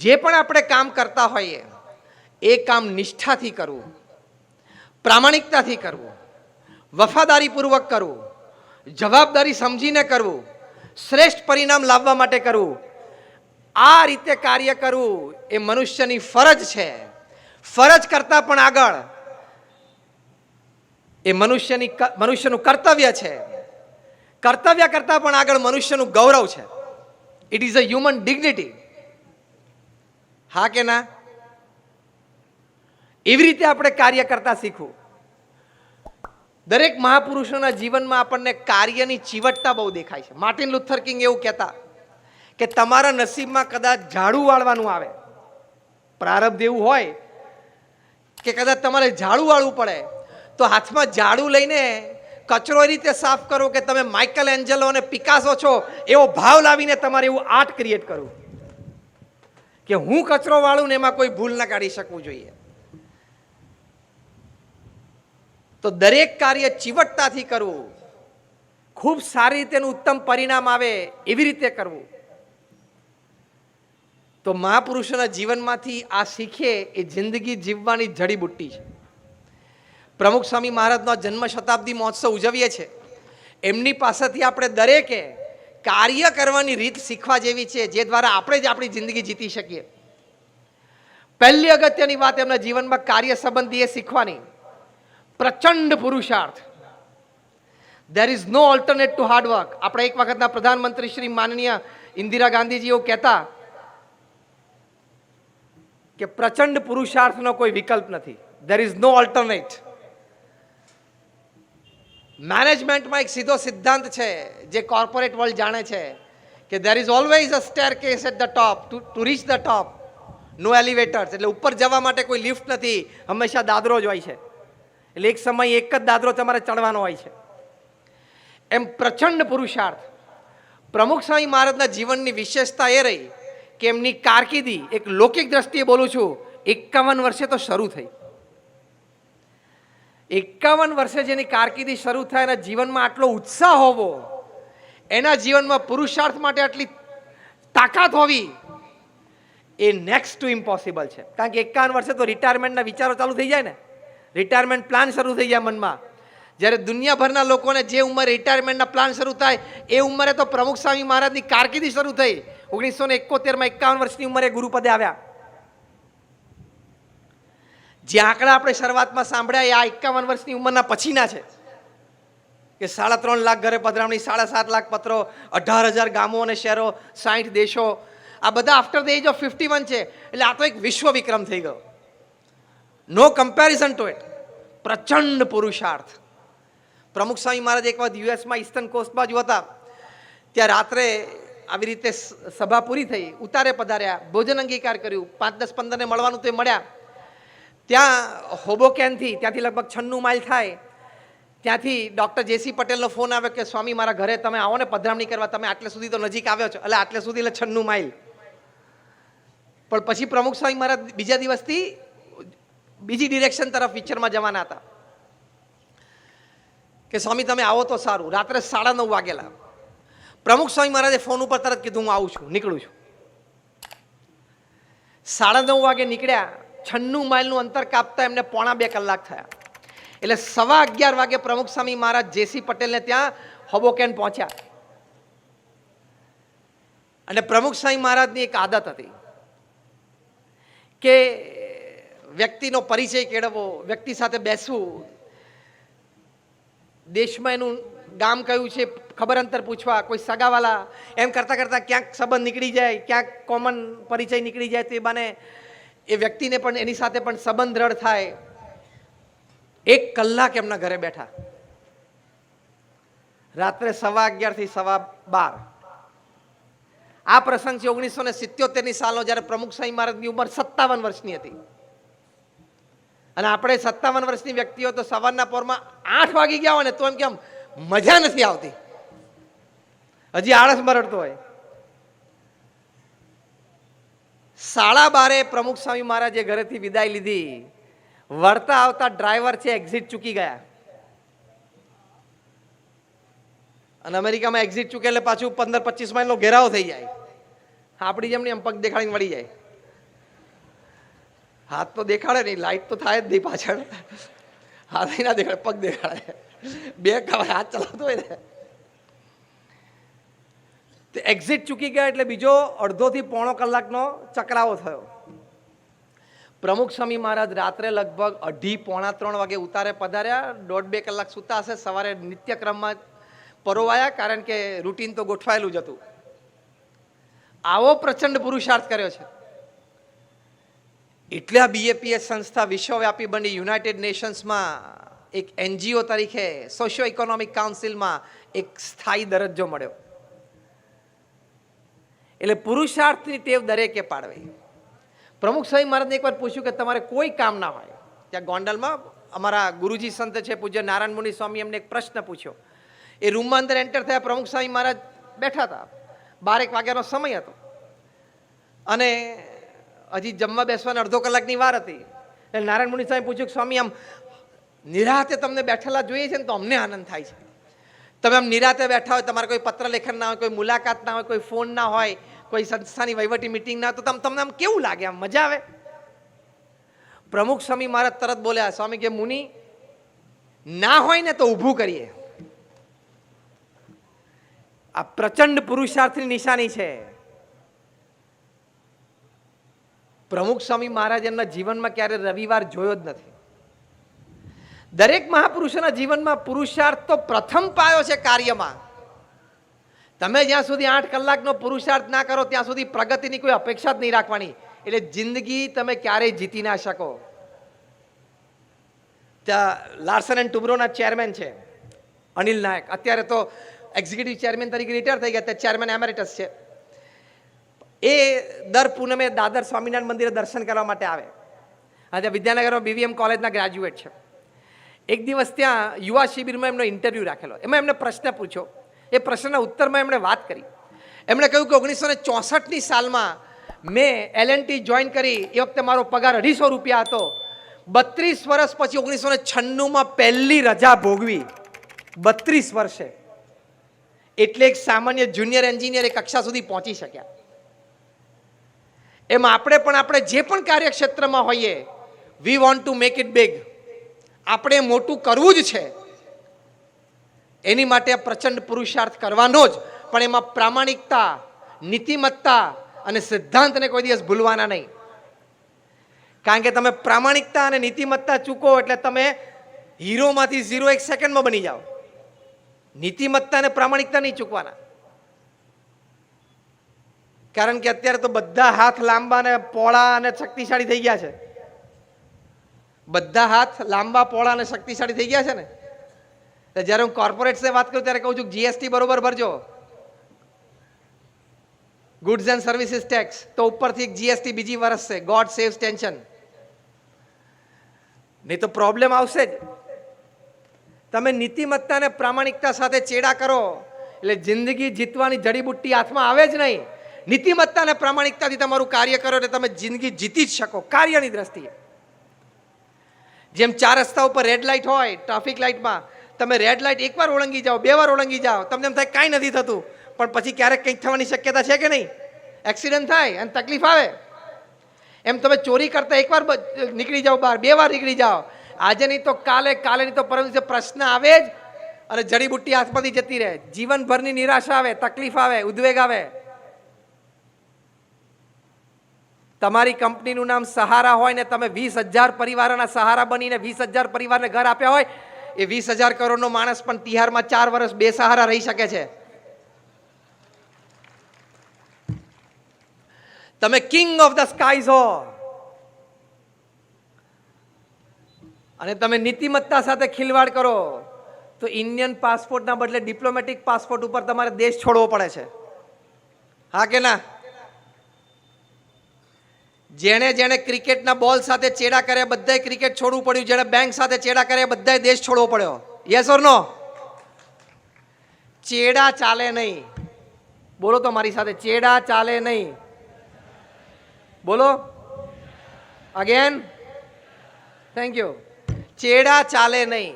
જે પણ આપણે કામ કરતા હોઈએ, એ કામ નિષ્ઠાથી કરવું, પ્રામાણિકતાથી કરવું, વફાદારીપૂર્વક કરવું, જવાબદારી સમજીને કરવું, શ્રેષ્ઠ પરિણામ લાવવા માટે કરવું, આ રીતે કાર્ય કરવું એ મનુષ્યની ફરજ છે. ફરજ કરતાં પણ આગળ એ મનુષ્યની મનુષ્યનું કર્તવ્ય છે. કર્તવ્ય કરતાં પણ આગળ મનુષ્યનું ગૌરવ છે. It is a human dignity હા કે ના? એવી રીતે આપણે કાર્ય કરતા શીખવું. દરેક મહાપુરુષોના જીવનમાં આપણને કાર્યની ચીવટતા બહુ દેખાય છે. માર્ટિન લુથર કિંગ એવું કહેતા કે તમારા નસીબમાં કદાચ ઝાડુ વાળવાનું આવે. પ્રારબ્ધ એવું હોય કે કદાચ તમારે ઝાડુ વાળવું પડે, તો હાથમાં ઝાડુ લઈને કચરો રીતે સાફ કરો કે તમે માઇકલ એન્જલો અને પિકાસો છો એવો ભાવ લાવીને તમારે એવું આર્ટ ક્રિએટ કરવું. કે હું કચરો વાળું ને એમાં કોઈ ભૂલ ના કાઢી શકવું જોઈએ. તો દરેક કાર્ય ચીવટતાથી કરવું. ખૂબ સારી રીતે ઉત્તમ પરિણામ આવે એવી રીતે કરવું. તો મહાપુરુષોના જીવનમાંથી આ શીખે એ જિંદગી જીવવાની જડીબુટ્ટી છે. પ્રમુખ સ્વામી મહારાજનો જન્મ શતાબ્દી મહોત્સવ ઉજવીએ છીએ. એમની પાસેથી આપણે દરેકે કાર્ય કરવાની રીત શીખવા જેવી છે, જે દ્વારા આપણે જ આપણી જિંદગી જીતી શકીએ. પહેલી અગત્યની વાત એમના જીવનમાં કાર્ય સંબંધી એ શીખવાની. પ્રચંડ પુરુષાર્થ. There is no alternate to hard work આપણે એક વખતના પ્રધાનમંત્રી શ્રી માનનીય ઇન્દિરા ગાંધીજી એવું કહેતા કે પ્રચંડ પુરુષાર્થનો કોઈ વિકલ્પ નથી. દેર ઇઝ નો ઓલ્ટરનેટ મેનેજમેન્ટમાં એક સીધો સિદ્ધાંત છે, જે કોર્પોરેટ વર્લ્ડ જાણે છે, કે there is always a staircase at the top to to reach the top no elevators એટલે ઉપર જવા માટે કોઈ લિફ્ટ નથી, હંમેશા દાદરો જ હોય છે. એટલે એક સમય એક જ દાદરો તમારે ચડવાનો હોય છે. એમ પ્રચંડ પુરુષાર્થ. પ્રમુખ સ્વામી મહારાજના જીવનની વિશેષતા એ રહી, કે એમની કારકિર્દી, એક લૌકિક દ્રષ્ટિએ બોલું છું, એકાવન વર્ષે તો શરૂ થઈ. એકાવન વર્ષે જેની કારકિર્દી શરૂ થાય એના જીવનમાં આટલો ઉત્સાહ હોવો, એના જીવનમાં પુરુષાર્થ માટે આટલી તાકાત હોવી એ નેક્સ્ટ ટુ ઇમ્પોસિબલ છે. કારણ કે એકાવન વર્ષે તો રિટાયરમેન્ટના વિચારો ચાલુ થઈ જાય ને. રિટાયરમેન્ટ પ્લાન શરૂ થઈ જાય મનમાં. જ્યારે દુનિયાભરના લોકોને જે ઉંમરે રિટાયરમેન્ટના પ્લાન શરૂ થાય, એ ઉંમરે તો પ્રમુખ સ્વામી મહારાજની કારકિર્દી શરૂ થઈ. ઓગણીસો ને એકોતેરમાં એકાવન વર્ષની ઉંમરે ગુરુપદે આવ્યા. જે આંકડા આપણે શરૂઆતમાં સાંભળ્યા એ આ એકાવન વર્ષની ઉંમરના પછીના છે. કે સાડા ત્રણ લાખ ઘરે પધરામણી, સાડા સાત લાખ પત્રો, અઢાર હજાર ગામો અને શહેરો સાઠ દેશો. આ બધા after the age of fifty one છે. એટલે આ તો એક વિશ્વ વિક્રમ થઈ ગયો. નો કમ્પેરિઝન ટુ ઇટ પ્રચંડ પુરુષાર્થ. પ્રમુખ સ્વામી મહારાજ એક વખત યુએસમાં ઈસ્ટર્ન કોસ્ટ બાજુ હતા. ત્યાં રાત્રે આવી રીતે સભા પૂરી થઈ. ઉતારે પધાર્યા. ભોજન અંગીકાર કર્યું. પાંચ દસ, પંદરને મળવાનું તે મળ્યા. ત્યાં હોબોકેનથી ત્યાંથી લગભગ છન્નું માઇલ થાય. ત્યાંથી ડૉક્ટર જેસી પટેલનો ફોન આવ્યો કે, સ્વામી, મારા ઘરે તમે આવો ને પધરામણી કરવા. તમે આટલે સુધી તો નજીક આવ્યો છો. એટલે આટલે સુધી એટલે છન્નું માઇલ. પણ પછી પ્રમુખ સ્વામી મહારાજ બીજા દિવસથી બીજી ડિરેક્શન તરફ પિક્ચરમાં જવાના હતા. કે, સ્વામી, તમે આવો તો સારું. રાત્રે સાડા નવ વાગેલા. પ્રમુખ સ્વામી મહારાજે ફોન ઉપર તરત કીધું, હું આવું છું. નીકળું છું. સાડા નવ વાગે નીકળ્યા. છન્નું માઇલનું અંતર કાપતા એમને પોણા બે કલાક થયા. એટલે સવા અગિયાર વાગે પ્રમુખ સ્વામી મહારાજ જેસી પટેલને ત્યાં હોબોકેન પહોંચ્યા. અને પ્રમુખ સ્વામી મહારાજની એક આદત હતી કે વ્યક્તિનો પરિચય કેળવવો, વ્યક્તિ સાથે બેસવું. દેશમાં એનું ગામ કયું છે ખબર અંતર પૂછવા, કોઈ સગાવાલા. એમ કરતાં કરતાં ક્યાંક સંબંધ નીકળી જાય, ક્યાંક કોમન પરિચય નીકળી જાય, તો એ બાને એ વ્યક્તિને પણ એની સાથે પણ સંબંધ દ્રઢ થાય. એક કલાક એમના ઘરે બેઠા. રાત્રે સવા અગિયારથી સવા બાર. આ પ્રસંગ છે ઓગણીસો ને સિત્યોતેરની સાલનો જ્યારે પ્રમુખ સ્વામી મહારાજની ઉંમર સત્તાવન વર્ષની હતી. અને આપણે સત્તાવન વર્ષની વ્યક્તિઓ તો સવારના પોરમાં આઠ વાગી ગયા હોય ને તો એમ કેમ મજા નથી આવતી. હજી આળસ મરડતો હોય. સાડા બારે પ્રમુખ સ્વામી મહારાજે ઘરેથી વિદાય લીધી. વળતા આવતા ડ્રાઈવર છે એક્ઝિટ ચૂકી ગયા. અને અમેરિકામાં એક્ઝિટ ચૂકે એટલે પાછું પંદર પચીસ માઇલનો ઘેરાવો થઈ જાય. આપણી જેમની એમ પગ દેખાડીને વળી જાય. હાથ તો દેખાડે નહીં લાઈટ તો થાય જ નહીં પાછળ. હાથ ના દેખાડે, પગ દેખાડે. બે હાથ ચલાવતો હોય ને. તે એક્ઝિટ ચૂકી ગયા એટલે બીજો અડધોથી પોણો કલાકનો ચકરાવો થયો. પ્રમુખ સ્વામી મહારાજ રાત્રે લગભગ અઢી, પોણા ત્રણ વાગે ઉતારે પધાર્યા, દોઢ બે કલાક સૂતા હશે, સવારે નિત્યક્રમમાં પરોવાયા કારણ કે રૂટીન તો ગોઠવાયેલું જ હતું. આવો પ્રચંડ પુરુષાર્થ કર્યો છે. એટલે આ બીએપીએસ સંસ્થા વિશ્વવ્યાપી બની યુનાઇટેડ નેશન્સમાં એક એનજીઓ તરીકે સોશિયો ઇકોનોમિક કાઉન્સિલમાં એક સ્થાયી દરજ્જો મળ્યો. એટલે પુરુષાર્થની ટેવ દરેકે પાડવી. પ્રમુખ સ્વામી મહારાજને એકવાર પૂછ્યું કે તમારે કોઈ કામ ના હોય. ત્યાં ગોંડલમાં અમારા ગુરુજી સંત છે, પૂજ્ય નારાયણ મુનિ સ્વામી એમને એક પ્રશ્ન પૂછ્યો. એ રૂમમાં અંદર એન્ટર થયા પ્રમુખ સ્વામી મહારાજ બેઠા હતા. બારેક વાગ્યાનો સમય હતો. અને હજી જમવા બેસવાની અડધો કલાકની વાર હતી. એટલે નારાયણ મુનિ સ્વામી પૂછ્યું કે સ્વામી, આમ નિરાતે તમને બેઠેલા જોઈએ છે ને તો અમને આનંદ થાય છે. તમે આમ નિરાતે બેઠા હોય, તમારે કોઈ પત્ર લેખન ના હોય, કોઈ મુલાકાત ના હોય, કોઈ ફોન ના હોય, કોઈ સંસ્થાની વહીવટી મિટિંગ ના તો તમને આમ કેવું લાગે? આમ મજા આવે? પ્રમુખ સ્વામી મહારાજ તરત બોલ્યા, સ્વામી કે મુનિ, ના હોય ને તો ઊભું કરીએ. આ પ્રચંડ પુરુષાર્થની નિશાની છે. પ્રમુખ સ્વામી મહારાજ એમના જીવનમાં ક્યારે રવિવાર જોયો જ નથી. દરેક મહાપુરુષોના જીવનમાં પુરુષાર્થ તો પ્રથમ પાયો છે કાર્યમાં. તમે જ્યાં સુધી આઠ કલાકનો પુરુષાર્થ ના કરો, ત્યાં સુધી પ્રગતિની કોઈ અપેક્ષા જ નહીં રાખવાની. એટલે જિંદગી તમે ક્યારેય જીતી ના શકો. લાર્સન એન્ડ ટુબ્રોના ચેરમેન છે, અનિલ નાયક. અત્યારે તો એક્ઝિક્યુટિવ ચેરમેન તરીકે રિટાયર થઈ ગયા ત્યાં ચેરમેન એમેરિટસ છે. એ દર પૂનમે દાદર સ્વામિનારાયણ મંદિરે દર્શન કરવા માટે આવે. આજે વિદ્યાનગરમાં બીવીએમ કોલેજના ગ્રેજ્યુએટ છે. એક દિવસ ત્યાં યુવા શિબિરમાં એમનો ઇન્ટરવ્યૂ રાખેલો. એમાં એમને પ્રશ્ન પૂછ્યો. એ પ્રશ્નના ઉત્તરમાં એમણે વાત કરી. એમણે કહ્યું કે ઓગણીસો ને ચોસઠની સાલમાં મેં એલએનટી જોઈન કરી. એ વખતે મારો પગાર અઢીસો રૂપિયા હતો. બત્રીસ વર્ષ પછી ઓગણીસો ને છન્નુંમાં પહેલી રજા ભોગવી. બત્રીસ વર્ષે. એટલે એક સામાન્ય જુનિયર એન્જિનિયર એ કક્ષા સુધી પહોંચી શક્યા. એમ આપણે પણ, આપણે જે પણ કાર્યક્ષેત્રમાં હોઈએ we want to make it big આપણે મોટું કરવું જ છે. એની માટે પ્રચંડ પુરુષાર્થ કરવાનો જ. પણ એમાં પ્રામાણિકતા, નીતિમત્તા અને સિદ્ધાંતને કોઈ દિવસ ભૂલવાના નહીં. કારણ કે તમે પ્રામાણિકતા અને નીતિમત્તા ચૂકો એટલે તમે હીરોમાંથી ઝીરો એક સેકન્ડમાં બની જાઓ. નીતિમત્તા અને પ્રામાણિકતા નહીં ચૂકવાના. કારણ કે અત્યારે તો બધા હાથ લાંબા ને પોળા અને શક્તિશાળી થઈ ગયા છે. બધા હાથ લાંબા, પોળા અને શક્તિશાળી થઈ ગયા છે ને? તો જ્યારે હું કોર્પોરેટ્સને વાત કરું ત્યારે કહું છું જીએસટી બરોબર ભરજો. ગુડ્સ એન્ડ સર્વિસીસ ટેક્સ તો ઉપરથી એક જીએસટી બીજી વર્ષ છે. ગોડ સેવ્સ ટેન્શન નહીં તો પ્રોબ્લેમ આવશે જ. તમે નીતિમત્તાને પ્રામાણિકતા સાથે ચેડા કરો. એટલે જિંદગી જીતવાની જડીબુટ્ટી હાથમાં આવે જ નહીં. નીતિમત્તા અને પ્રામાણિકતાથી તમારું કાર્ય કરો એટલે તમે જિંદગી જીતી જ શકો. કાર્યની દ્રષ્ટિએ. જેમ ચાર રસ્તા ઉપર રેડ લાઇટ હોય ટ્રાફિક લાઇટમાં તમે રેડ લાઇટ એકવાર ઓળંગી જાઓ, બે વાર ઓળંગી જાઓ, તમને એમ થાય કાંઈ નથી થતું. પણ પછી ક્યારેક કંઈક થવાની શક્યતા છે કે નહીં? એક્સિડન્ટ થાય અને તકલીફ આવે. એમ તમે ચોરી કરતા એકવાર નીકળી જાઓ બહાર, બે વાર નીકળી જાઓ. આજે નહીં તો કાલે કાલે નહીં તો પરમ દિવસે પ્રશ્ન આવે જ અને જડીબુટ્ટી હાથમાંથી જતી રહે. જીવનભરની નિરાશા આવે, તકલીફ આવે, ઉદ્વેગ આવે. તમારી કંપનીનું નામ સહારા હોય ને તમે વીસ હજાર પરિવારોના સહારા બનીને વીસ હજાર પરિવારને ઘર આપ્યા હોય, એ વીસ હજાર કરોડનો માણસ પણ તિહારમાં ચાર વર્ષ બે સહારા રહી શકે છે. તમે કિંગ ઓફ ધ સ્કાઈઝ હો. અને તમે નીતિમત્તા સાથે ખિલવાડ કરો, તો ઇન્ડિયન પાસપોર્ટના બદલે ડિપ્લોમેટિક પાસપોર્ટ ઉપર તમારે દેશ છોડવો પડે છે. હા કે ના? જેણે જેણે ક્રિકેટના બોલ સાથે ચેડા કર્યા બધાય ક્રિકેટ છોડવું પડ્યું. જેણે બેંક સાથે ચેડા કર્યા બધાય દેશ છોડવો પડ્યો. યસ ઓર નો ચેડા ચાલે નહીં. બોલો તો મારી સાથે, ચેડા ચાલે નહીં. બોલો. અગેન થેન્ક યુ ચેડા ચાલે નહીં.